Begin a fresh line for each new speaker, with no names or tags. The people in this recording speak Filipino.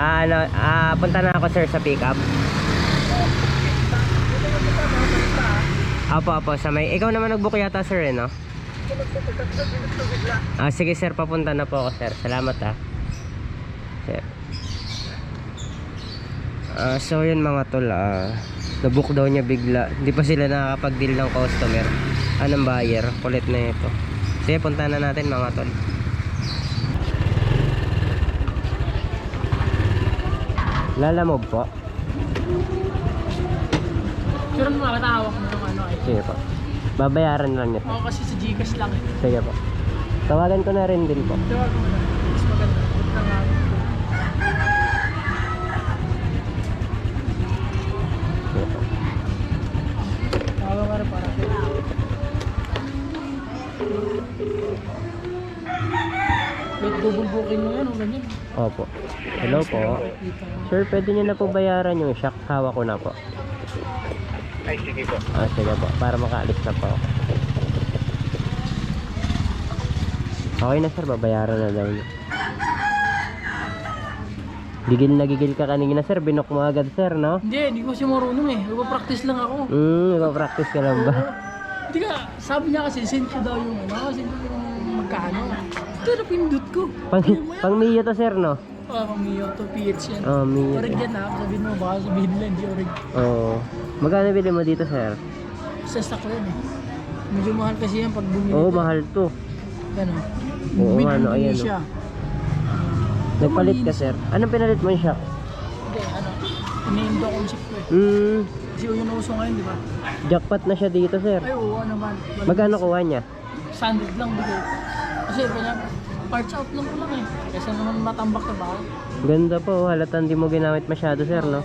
Ah, ano, ah, punta na ako sir sa pickup. Apo, apo, sa may, ikaw naman nag-book yata sir eh, no? Ah, sige sir, papunta na po ako sir. Salamat ah. Sir. Ah, so yun mga tol, ah, nabook daw niya bigla. Hindi pa sila nakakapag-deal ng customer. Anong buyer? Kulit na ito. Sige, punta na natin mga tol. Lalamog po.
Sure mo makatawak mo yung ano eh.
Sige po. Babayaran lang niya.
Ako kasi sa Gcash lang eh.
Sige po. Tawagan ko na rin din po.
Tawag mo na. Mas maganda. Huwag na nga.
Sige po.
Tawag ka rin para sa'yo. Wait, double booking mo yan o ganyan.
Opo. Hello po. Sir, pwede niyo na po bayaran yung shock. Hawak ko na po.
Ay, sige po.
Ah, sige po. Para makaalis na po ako. Okay na sir, babayaran na daw niya. Gigil na gigil ka kanina sir, binok mo agad sir, no?
Hindi, hindi ko siya marunong eh. Nagpa-practice lang ako.
Hmm, ipapractice ka lang ba?
Hindi ka, sabi niya kasi send ko daw yung ano, send ko yung magkano. Ito na pindot ko.
Pang, pang Mio to sir, no?
Ah, pamiyo to, PH yan.
Oh, Mio.
Orig yan ha, sabihin mo, baka sabihin nila hindi orig.
Oo. Magkano bili mo dito sir?
Sa stock yan eh. Medyo mahal kasi yan pag bumili.
Oo, mahal to.
Ano?
Oo,
Mid
ano, ayan,
Indonesia.
Nagpalit ka sir. Anong pinalit mo yung shock?
Hindi, ano, iniindo concept ko eh.
Hmm,
Kasi yun yung uso ngayon, di ba?
jackpot na siya dito sir.
Ay, oo, ano man.
Magkano kuha niya?
Standard lang bigay. Kasi kanya, parts out lang ko lang eh. Kasi naman matambak na ba?
Ganda po, halata hindi mo ginamit masyado sir, no?